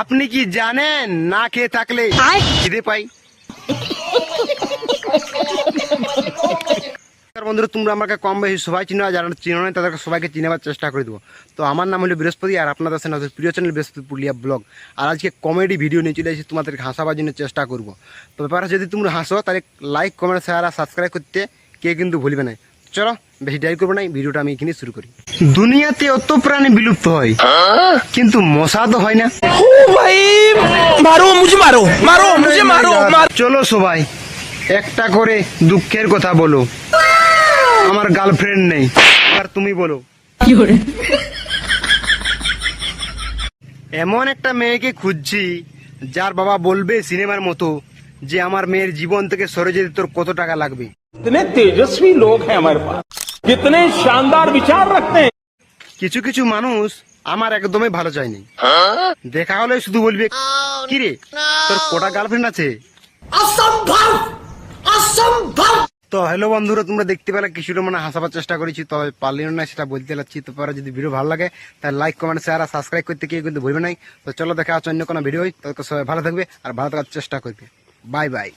আপনি কি জানেন না খেয়ে থাকলে খিদে পাই? বন্ধুরা তোমরা আমাকে কম বেশি সবাই চিনো আর যারা চিনো না তাদেরকে সবাইকে চিনাবার চেষ্টা করে দেবো। তো আমার নাম হলো বৃহস্পতি আর আপনাদের সাথে আমাদের প্রিয় চ্যানেল বৃহস্পতি পুরুলিয়া ব্লগ। আর আজকে কমেডি ভিডিও নিয়ে চলে এসেছি তোমাদেরকে হাসাবার জন্য চেষ্টা করব। তো ব্যাপারে যদি তোমরা হাসো তাহলে লাইক কমেন্ট শেয়ার আর সাবস্ক্রাইব করতে কে কিন্তু ভুলবে না। চলো বেশি ডাইর করব নাই ভিডিওটা আমি এখানে শুরু করি। দুনিয়াতে অত প্রাণী বিলুপ্ত হয় কিন্তু মশা তো হয় না। চলো সবাই একটা করে দুঃখের কথা বলো। আমার গার্লফ্রেন্ড নেই আর তুমি বলো। এমন একটা মেয়েকে খুঁজছি যার বাবা বলবে সিনেমার মতো যে আমার মেয়ের জীবন থেকে সরে যেতে তোর কত টাকা লাগবে। कितने तेजस्वी लोग हैं हमारे पास कितने शानदार विचार रखते हैं কিছু কিছু মানুষ আমার একদমই ভালো চায়নি দেখা হলে শুধু বলবে কি রে তোর কোটা গার্লফ্রেন্ড আছে তো হ্যালো বন্ধুরা তোমরা দেখতে পেলে কিছুটা মানে হাসাবার চেষ্টা করেছি তবে পারলিও না সেটা বলতে লাগছি তো পরে যদি ভিডিও ভালো লাগে তাহলে লাইক কমেন্ট শেয়ার আর সাবস্ক্রাইব করতে কেউ কিন্তু ভুলবে নাই তো চলো দেখা হচ্ছে অন্য কোনো ভিডিও তত সবাই ভালো থাকবে আর ভালো থাকার চেষ্টা করবে বাই বাই